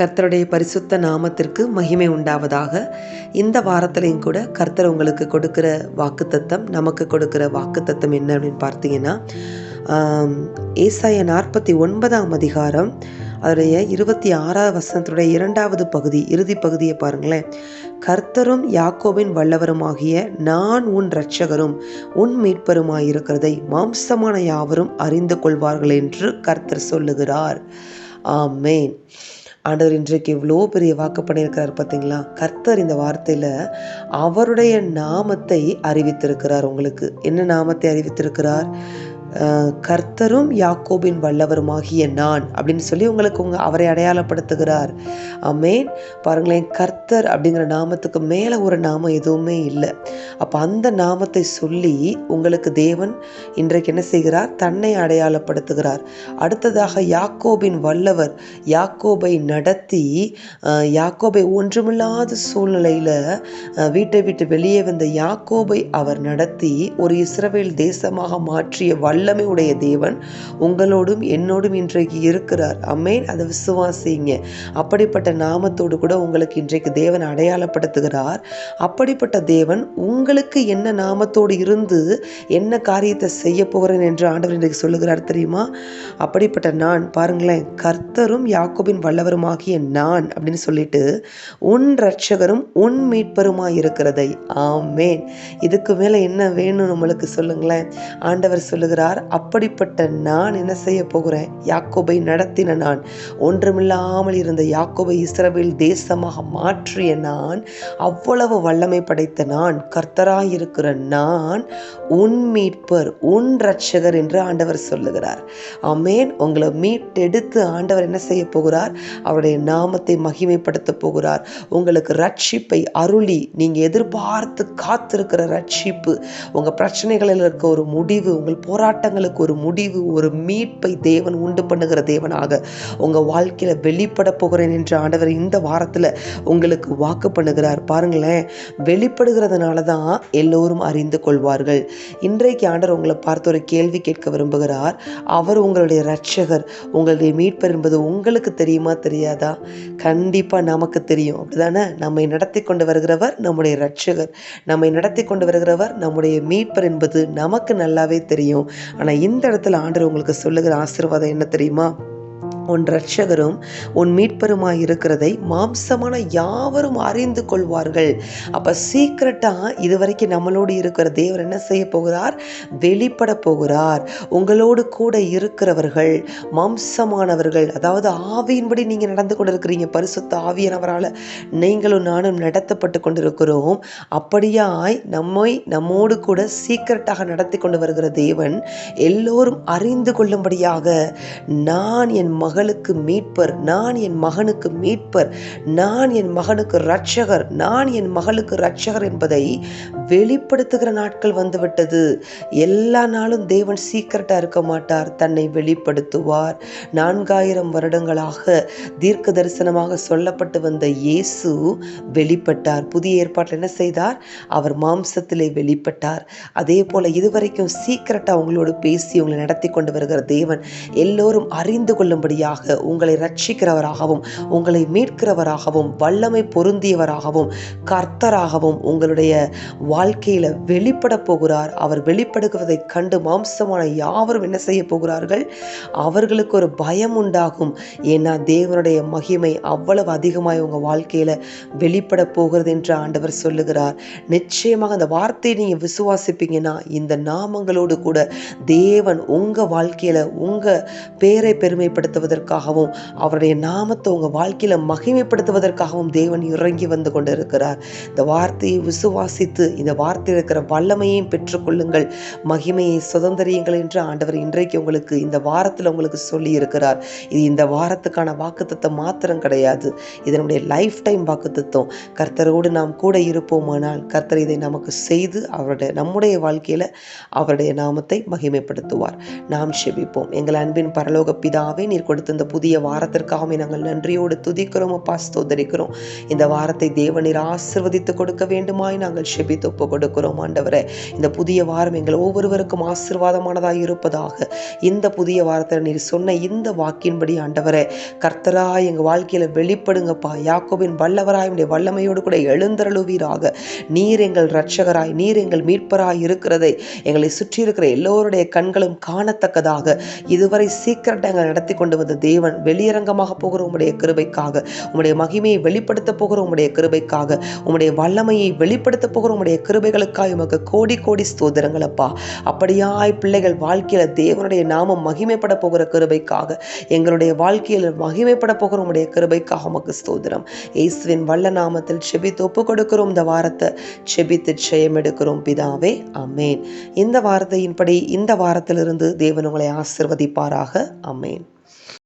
கர்த்தருடைய பரிசுத்த நாமத்திற்கு மகிமை உண்டாவதாக. இந்த வாரத்திலையும் கூட கர்த்தர் உங்களுக்கு கொடுக்கிற வாக்குத்தத்தம் நமக்கு கொடுக்கிற வாக்குத்தத்தம் என்ன அப்படின்னு பார்த்தீங்கன்னா ஏசாய நாற்பத்தி ஒன்பதாம் அதிகாரம் அதனுடைய இருபத்தி ஆறாவது வசனத்துடைய இரண்டாவது பகுதி இறுதி பகுதியை பாருங்களேன். கர்த்தரும் யாக்கோவின் வல்லவருமாகிய நான் உன் இரட்சகரும் உன் மீட்பருமாயிருக்கிறதை மாம்சமான யாவரும் அறிந்து கொள்வார்கள் என்று கர்த்தர் சொல்லுகிறார். ஆமேன். ஆண்டவர் இன்றைக்கு இவ்வளோ பெரிய வாக்கு பண்ணியிருக்கிறார் பார்த்தீங்களா? கர்த்தர் இந்த வார்த்தையில் அவருடைய நாமத்தை அறிவித்திருக்கிறார் உங்களுக்கு. என்ன நாமத்தை அறிவித்திருக்கிறார்? கர்த்தரும் யாக்கோபின் வல்லவருமாகிய நான் அப்படின்னு சொல்லி உங்களுக்கு உங்க அவரை அடையாளப்படுத்துகிறார். ஆமேன். பாருங்களேன் கர்த்தர் அப்படிங்கிற நாமத்துக்கு மேலே ஒரு நாமம் எதுவுமே இல்லை. அப்போ அந்த நாமத்தை சொல்லி உங்களுக்கு தேவன் இன்றைக்கு என்ன செய்கிறார்? தன்னை அடையாளப்படுத்துகிறார். அடுத்ததாக யாக்கோபின் வல்லவர் யாக்கோபை நடத்தி யாக்கோபை ஒன்றுமில்லாத சூழ்நிலையில் வீட்டை விட்டு வெளியே வந்த யாக்கோபை அவர் நடத்தி ஒரு இஸ்ரவேல் தேசமாக மாற்றிய வல்லமை உடைய தேவன் உங்களோடும் என்னோடும் இன்றைக்கு இருக்கிறார். அம்மேன் அதை விசுவாசிங்க. அப்படிப்பட்ட நாமத்தோடு கூட உங்களுக்கு இன்றைக்கு தேவன் அடையாளப்படுத்துகிறார். அப்படிப்பட்ட தேவன் உங்களுக்கு என்ன நாமத்தோடு இருந்து என்ன காரியத்தை செய்ய போகிறேன் என்று ஆண்டவர் இன்றைக்கு சொல்லுகிறார் தெரியுமா? அப்படிப்பட்ட நான் பாருங்களேன் கர்த்தரும் யாக்கோபின் வல்லவருமாகிய நான் அப்படின்னு சொல்லிட்டு உன் ரட்சகரும் உன் மீட்பருமாய் இருக்கிறதை. ஆமேன். இதுக்கு மேலே என்ன வேணும் நம்மளுக்கு சொல்லுங்களேன்? ஆண்டவர் சொல்லுகிறார் அப்படிப்பட்ட நான் என்ன செய்ய போகிறேன்? யாக்கோபை நடத்தின நான். ஒன்றுமில்லாமல் இருந்த யாக்கோபை இஸ்ரவேல் தேசமாக மாற்றிய நான். அவ்வளவு வல்லமை படைத்த நான். கர்த்தராயிருக்கிற நான் உன் மீட்பர் உன் ரட்சகர் என்று ஆண்டவர் சொல்லுகிறார். அமேன் உங்களை மீட்டெடுத்து ஆண்டவர் என்ன செய்ய போகிறார்? அவருடைய நாமத்தை மகிமைப்படுத்த போகிறார். உங்களுக்கு ரட்சிப்பை அருளி நீங்கள் எதிர்பார்த்து காத்திருக்கிற ரட்சிப்பு உங்கள் பிரச்சனைகளில் இருக்க ஒரு முடிவு உங்கள் போராட்டம் போராட்டங்களுக்கு ஒரு முடிவு ஒரு மீட்பை தேவன் உண்டு பண்ணுகிற தேவனாக உங்கள் வாழ்க்கையில் வெளிப்பட போகிறேன் என்று ஆண்டவர் இந்த வாரத்தில் உங்களுக்கு வாக்கு பண்ணுகிறார். பாருங்களேன் வெளிப்படுகிறதுனால தான் எல்லோரும் அறிந்து கொள்வார்கள். இன்றைக்கு ஆண்டவர் உங்களை பார்த்து ஒரு கேள்வி கேட்க விரும்புகிறார். அவர் உங்களுடைய ரட்சகர் உங்களுடைய மீட்பர் என்பது உங்களுக்கு தெரியுமா தெரியாதா? கண்டிப்பாக நமக்கு தெரியும். அப்படிதானே? நம்மை நடத்தி கொண்டு வருகிறவர் நம்முடைய ரட்சகர் நம்மை நடத்தி கொண்டு வருகிறவர் நம்முடைய மீட்பர் என்பது நமக்கு நல்லாவே தெரியும். ஆனால் இந்த இடத்துல ஆண்டவர் உங்களுக்கு சொல்லுகிற ஆசீர்வாதம் என்ன தெரியுமா? உன் ரட்சகரும் உன் மீட்பருமாய் இருக்கிறதை மாம்சமான யாவரும் அறிந்து கொள்வார்கள். அப்போ சீக்கிரட்டாக இது வரைக்கும் நம்மளோடு இருக்கிற தேவர் என்ன செய்ய போகிறார்? வெளிப்பட போகிறார். உங்களோடு கூட இருக்கிறவர்கள் மாம்சமானவர்கள் அதாவது ஆவியின்படி நீங்கள் நடந்து கொண்டிருக்கிறீங்க பரிசுத்த ஆவியானவரால் நீங்களும் நானும் நடத்தப்பட்டு கொண்டிருக்கிறோம். அப்படியாய் நம்மை நம்மோடு கூட சீக்கிரட்டாக நடத்தி கொண்டு வருகிற தேவன் எல்லோரும் அறிந்து கொள்ளும்படியாக நான் என் மகள் மகளுக்கு மீட்பர் நான் என் மகனுக்கு மீட்பர் நான் என் மகனுக்கு ரட்சகர் நான் என் மகளுக்கு ரட்சகர் என்பதை வெளிப்படுத்துகிற நாட்கள் வந்துவிட்டது. எல்லா நாளும் தேவன் சீக்கிரட்டாக இருக்க மாட்டார் தன்னை வெளிப்படுத்துவார். நான்காயிரம் வருடங்களாக தீர்க்க தரிசனமாக சொல்லப்பட்டு வந்த இயேசு வெளிப்பட்டார். புதிய ஏற்பாட்டில் என்ன செய்தார்? அவர் மாம்சத்திலே வெளிப்பட்டார். அதே போல இதுவரைக்கும் சீக்கிரட்டாக அவங்களோடு பேசி உங்களை நடத்தி கொண்டு வருகிற தேவன் எல்லோரும் அறிந்து கொள்ளும்படியாக உங்களை ரட்சிக்கிறவராகவும் உங்களை மீட்கிறவராகவும் வல்லமை பொருந்தியவராகவும் கர்த்தராகவும் உங்களுடைய வாழ்க்கையில் வெளிப்பட போகிறார். அவர் வெளிப்படுவதைக் கண்டு மாம்சமான யாவரும் என்ன செய்ய போகிறார்கள்? அவர்களுக்கு ஒரு பயம் உண்டாகும். ஏன்னா தேவனுடைய மகிமை அவ்வளவு அதிகமாய் உங்க வாழ்க்கையில வெளிப்பட போகிறது என்று ஆண்டவர் சொல்லுகிறார். நிச்சயமாக அந்த வார்த்தையை நீங்க விசுவாசிப்பீங்கன்னா இந்த நாமங்களோடு கூட தேவன் உங்க வாழ்க்கையில உங்க பேரை பெருமைப்படுத்துவது பெருமைப்படுத்துவதற்காகவும் அவருடைய நாமத்தை உங்கள் வாழ்க்கையில் மகிமைப்படுத்துவதற்காகவும் தேவன் இறங்கி வந்து கொண்டிருக்கிறார். இந்த வார்த்தையை விசுவாசித்து இந்த வார்த்தையில் இருக்கிற வல்லமையையும் பெற்றுக்கொள்ளுங்கள் மகிமையை சுதந்திரியுங்கள் என்று ஆண்டவர் இன்றைக்கு உங்களுக்கு இந்த வாரத்தில் உங்களுக்கு சொல்லி இருக்கிறார் இது இந்த வாரத்துக்கான வாக்குத்தத்தம் மாத்திரம் கிடையாது. இதனுடைய லைஃப் டைம் வாக்குத்தத்தம். கர்த்தரோடு நாம் கூட இருப்போமானால் கர்த்தர் இதை நமக்கு செய்து அவருடைய நம்முடைய வாழ்க்கையில் அவருடைய நாமத்தை மகிமைப்படுத்துவார். நாம் செபிப்போம். எங்கள் அன்பின் பரலோக பிதாவே நீர் கொடுத்த கொடுத்த இந்த புதிய வாரத்திற்காகவே நாங்கள் நன்றியோடு துதிக்கிறோம். அப்பா ஸ்தோதரிக்கிறோம் இந்த வாரத்தை தேவனீர் ஆசிர்வதித்து கொடுக்க வேண்டுமாய் நாங்கள் செபித்து ஒப்பு கொடுக்கிறோம் ஆண்டவரே இந்த புதிய வாரம் எங்கள் ஒவ்வொருவருக்கும் ஆசீர்வாதமானதாக இருப்பதாக இந்த புதிய வாரத்தில் நீர் சொன்ன இந்த வாக்கின்படி ஆண்டவரே கர்த்தரா எங்கள் வாழ்க்கையில் வெளிப்படுங்கப்பா. யாக்கோபின் வல்லவராய் உடைய வல்லமையோடு கூட எழுந்தருளுவீராக. நீர் எங்கள் ரட்சகராய் நீர் எங்கள் மீட்பராய் இருக்கிறதை எங்களை சுற்றி இருக்கிற எல்லோருடைய கண்களும் காணத்தக்கதாக இதுவரை சீக்கிரட்டை எங்கள் நடத்தி கொண்டு வந்த தேவன் வெளியரங்கமாக போகிற உம்முடைய கிருபைக்காக உம்முடைய மகிமையை வெளிப்படுத்த போகிற உம்முடைய கிருபைக்காக உம்முடைய வல்லமையை வெளிப்படுத்த போகிற உம்முடைய கிருபைகளுக்காக உமக்கு கோடி கோடி ஸ்தோத்திரங்கள் அப்பா. அப்படியாய் பிள்ளைகள் வாழ்க்கையில் தேவனுடைய நாமம் மகிமைப்பட போகிற கிருபைக்காக எங்களுடைய வாழ்க்கையில் மகிமைப்பட போகிற உம்முடைய கிருபைக்காக உமக்கு ஸ்தோதிரம் இயேசுவின் வல்ல நாமத்தில் செபித்து ஒப்பு கொடுக்கிறோம் இந்த வாரத்தை செபித்து ஜெயம் எடுக்கிறோம். பிதாவே அமேன் இந்த வார்த்தையின்படி இந்த வாரத்திலிருந்து தேவன் உங்களை ஆசிர்வதிப்பாராக. அமேன்